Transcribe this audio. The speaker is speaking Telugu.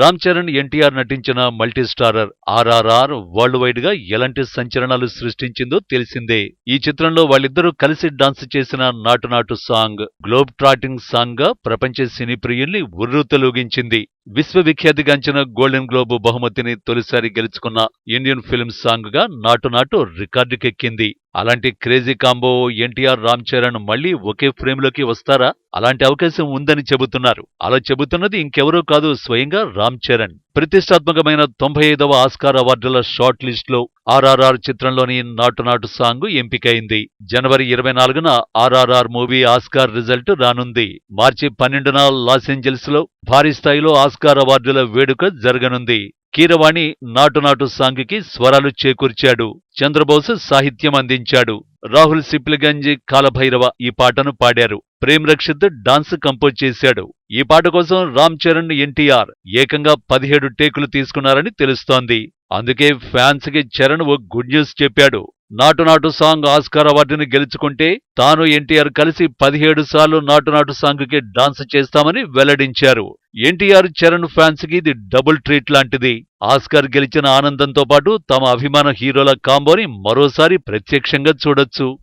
రామ్ చరణ్ ఎన్టీఆర్ నటించిన మల్టీ స్టారర్ ఆర్ఆర్ఆర్ వరల్డ్ వైడ్గా ఎలాంటి సంచలనాలు సృష్టించిందో తెలిసిందే. ఈ చిత్రంలో వాళ్ళిద్దరూ కలిసి డాన్స్ చేసిన నాటు నాటు సాంగ్ గ్లోబ్ ట్రాటింగ్ సాంగ్గా ప్రపంచ సినీ ప్రియుల్ని ఉర్రూతలూగించింది. విశ్వవిఖ్యాతిగాంచిన గోల్డెన్ గ్లోబ్ బహుమతిని తొలిసారి గెలుచుకున్న ఇండియన్ ఫిల్మ్ సాంగ్గా నాటు నాటు రికార్డుకెక్కింది. అలాంటి క్రేజీ కాంబో ఎన్టీఆర్ రామ్ చరణ్ మళ్ళీ ఒకే ఫ్రేమ్లోకి వస్తారా? అలాంటి అవకాశం ఉందని చెబుతున్నారు. అలా చెబుతున్నది ఇంకెవరో కాదు స్వయంగా రామ్ చరణ్. ప్రతిష్టాత్మకమైన తొంభై ఐదవ ఆస్కార్ అవార్డుల షార్ట్ లిస్ట్లో ఆర్ఆర్ఆర్ చిత్రంలోని నాటు నాటు సాంగ్ ఎంపికైంది. జనవరి ఇరవై నాలుగున ఆర్ఆర్ఆర్ మూవీ ఆస్కార్ రిజల్ట్ రానుంది. మార్చి పన్నెండున లాస్ భారీ స్థాయిలో ఆస్కార్ అవార్డుల వేడుక జరగనుంది. కీరవాణి నాటు నాటు సాంగ్కి స్వరాలు చేకూర్చాడు. చంద్రబోస్ సాహిత్యం అందించాడు. రాహుల్ సిప్లిగంజ్ కాలభైరవ ఈ పాటను పాడారు. ప్రేమ్ రక్షిత్ డాన్స్ కంపోజ్ చేశాడు. ఈ పాట కోసం రామ్ చరణ్ ఎన్టీఆర్ ఏకంగా పదిహేడు టేకులు తీసుకున్నారని తెలుస్తోంది. అందుకే ఫ్యాన్స్కి చరణ్ ఓ గుడ్ న్యూస్ చెప్పాడు. నాటు నాటు సాంగ్ ఆస్కార్ అవార్డుని గెలుచుకుంటే తాను ఎన్టీఆర్ కలిసి పదిహేడు సార్లు నాటు నాటు డాన్స్ చేస్తామని వెల్లడించారు. ఎన్టీఆర్ చరణ్ ఫ్యాన్స్కి ఇది డబుల్ ట్రీట్ లాంటిది. ఆస్కార్ గెలిచిన ఆనందంతో పాటు తమ అభిమాన హీరోల కాంబోని మరోసారి ప్రత్యక్షంగా చూడొచ్చు.